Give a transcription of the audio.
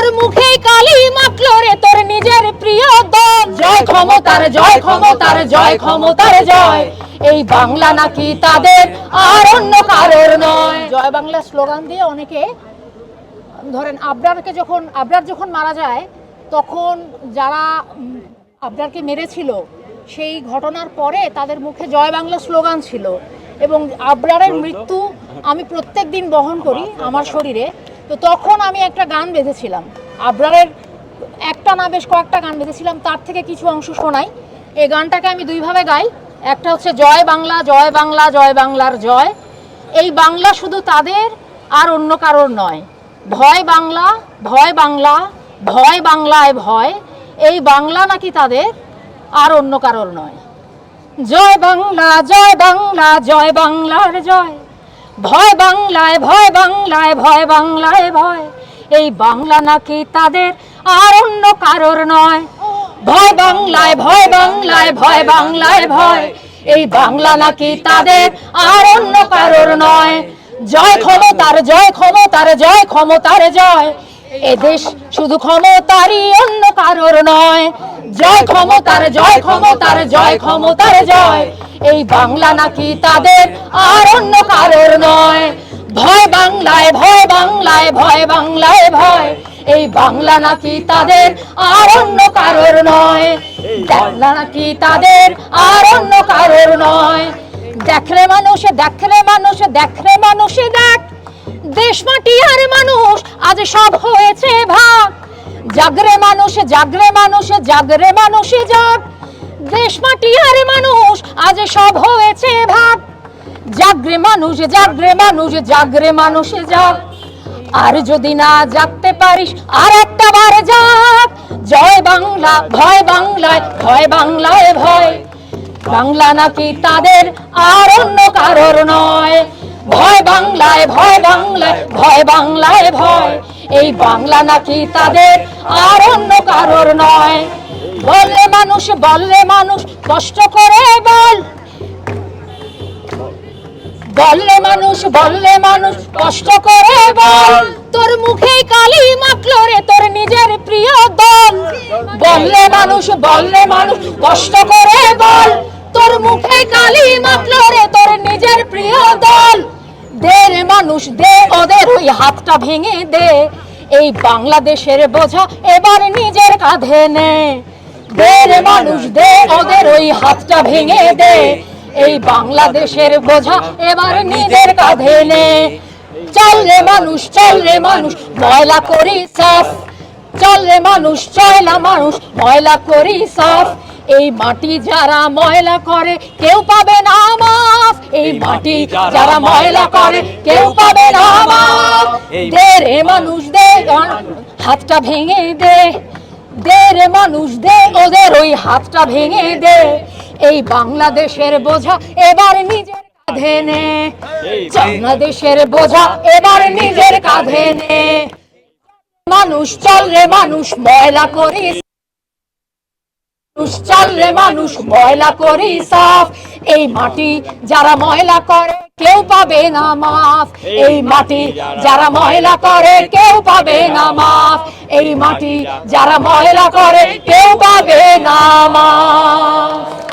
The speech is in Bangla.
তোর মুখে কালি মাখলো রে তোর নিজের প্রিয় দল। জয় ক্ষমতার জয় ক্ষমতার জয় ক্ষমতার জয়। এই বাংলা নাকি তাদের আর অন্য কারোর নয়। জয় বাংলা স্লোগান দিয়ে অনেকে ধরেন আবরারকে যখন আবরার যখন মারা যায় তখন যারা আবরারকে মেরেছিল সেই ঘটনার পরে তাদের মুখে জয় বাংলা স্লোগান ছিল। এবং আবরারের মৃত্যু আমি প্রত্যেক দিন বহন করি আমার শরীরে। তো তখন আমি একটা গান বেঁধেছিলাম। আবরারের একটা না বেশ কয়েকটা গান বেঁধেছিলাম, তার থেকে কিছু অংশ শোনাই। এই গানটাকে আমি দুইভাবে গাই। একটা হচ্ছে জয় বাংলা জয় বাংলা, জয় বাংলার জয়। এই বাংলা শুধু তাদের আর অন্য কারোর নয়। ভয় বাংলা ভয় বাংলা, ভয় বাংলায় ভয়। এই বাংলা নাকি তাদের আর অন্য কারোর নয়। জয় বাংলা জয় বাংলা, জয় বাংলার জয়। ভয় বাংলায় ভয় বাংলায় ভয় বাংলায় ভয়। এই বাংলা নাকি তাদের আর অন্য কারোর নয়। ভয় বাংলায় ভয় বাংলায় ভয় বাংলায় ভয়। এই বাংলা নাকি তাদের আর অন্য কারোর নয়। জয় ক্ষমতার জয় ক্ষমতার জয় ক্ষমতার জয়। এদেশ শুধু ক্ষমতারই অন্য কারোর নয়। জয় ক্ষমতার জয় ক্ষমতার জয় ক্ষমতার জয়। এই বাংলা নাকি তাদের আর অন্য কারোর নয়। ভয় বাংলায় ভয় বাংলায় ভয় বাংলায় ভয়। এই বাংলা নাকি তাদের আর অন্য কারোর নয়। বাংলা নাকি তাদের আর অন্য কারোর নয়। দেখরে মানুষ দেখরে মানুষ দেখরে মানুষে দেখ। দেশ মাটি আর মানুষ আজ সব হয়েছে ভাগ। জাগরে মানুষ জাগরে জাগরে মানুষে জাগ। দেশ মাটি আর মানুষ, আজ সব হয়েছে ভাগ। জাগরে মানুষ জাগরে মানুষ জাগরে মানুষে জাগ। আর যদি না জাগতে পারিস, আর একটা বার জাগ। জয় বাংলা, ভয় বাংলায় ভয় বাংলায় ভয়। বাংলা নাকি তাদের আর অন্য কারোর নয়। ভয় বাংলায় ভয় বাংলায় ভয় বাংলায় ভয়। এই বাংলা নাকি তাদের আর অন্য কারোর নয়। বললে মানুষ বললে মানুষ, কষ্ট করে বল। বললে মানুষ বললে মানুষ, কষ্ট করে বল। তোর মুখে কালি মাখলো রে তোর নিজের প্রিয় দল। বললে মানুষ বললে মানুষ, কষ্ট করে বল। তোর মুখে কালি মাখলো রে তোর নিজের প্রিয় মানুষ দে, ওদের ওই হাতটা ভেঙে দে। এই বাংলাদেশের বোঝা এবার নিজের কাঁধে নে। দে মানুষ দে, ওদের ওই হাতটা ভেঙে দে। এই বাংলাদেশের বোঝা এবার নিজের কাঁধে নে। চল রে মানুষ, চল রে মানুষ, ময়লা করি সাফ। চল রে মানুষ, চয়লা মানুষ, ময়লা করি সাফ। এই মাটি যারা ময়লা করে, কেউ পাবে না মাফ এই মাটি যারা ময়লা করে কেউ পাবে না। দে রে মানুষ দে হাতটা ভেঙে দে। দে রে মানুষ দে ওদের ওই হাতটা ভেঙে দে। এই বাংলাদেশের বোঝা এবার নিজের কাঁধে নে। বাংলাদেশের বোঝা এবার নিজের কাঁধে নে। মানুষ চল রে মানুষ ময়লা করি মানুষ চল রে মানুষ ময়লা করি সাফ। এই মাটি যারা ময়লা করে কেউ পাবে না মাফ। এই মাটি যারা ময়লা করে কেউ পাবে না মাফ। এই মাটি যারা ময়লা করে কেউ পাবে না মাফ।